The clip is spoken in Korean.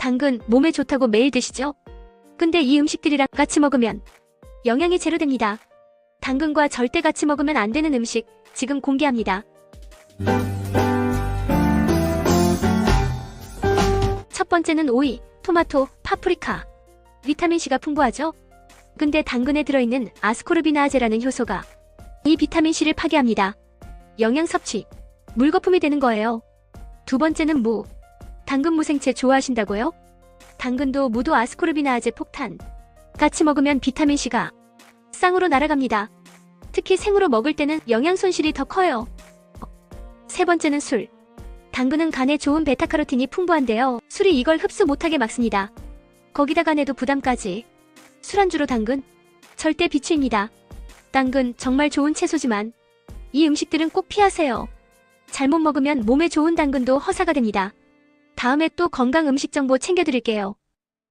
당근 몸에 좋다고 매일 드시죠? 근데 이 음식들이랑 같이 먹으면 영양이 제로됩니다. 당근과 절대 같이 먹으면 안 되는 음식 지금 공개합니다. 첫 번째는 오이, 토마토, 파프리카. 비타민C가 풍부하죠? 근데 당근에 들어있는 아스코르비나아제라는 효소가 이 비타민C를 파괴합니다. 영양 섭취, 물거품이 되는 거예요. 두 번째는 무. 당근 무생채 좋아하신다고요? 당근도 무도 아스코르비나 아제 폭탄. 같이 먹으면 비타민C가 쌍으로 날아갑니다. 특히 생으로 먹을 때는 영양 손실이 더 커요. 세 번째는 술. 당근은 간에 좋은 베타카로틴이 풍부한데요. 술이 이걸 흡수 못하게 막습니다. 거기다 간에도 부담까지. 술안주로 당근? 절대 비추입니다. 당근 정말 좋은 채소지만 이 음식들은 꼭 피하세요. 잘못 먹으면 몸에 좋은 당근도 허사가 됩니다. 다음에 또 건강 음식 정보 챙겨드릴게요.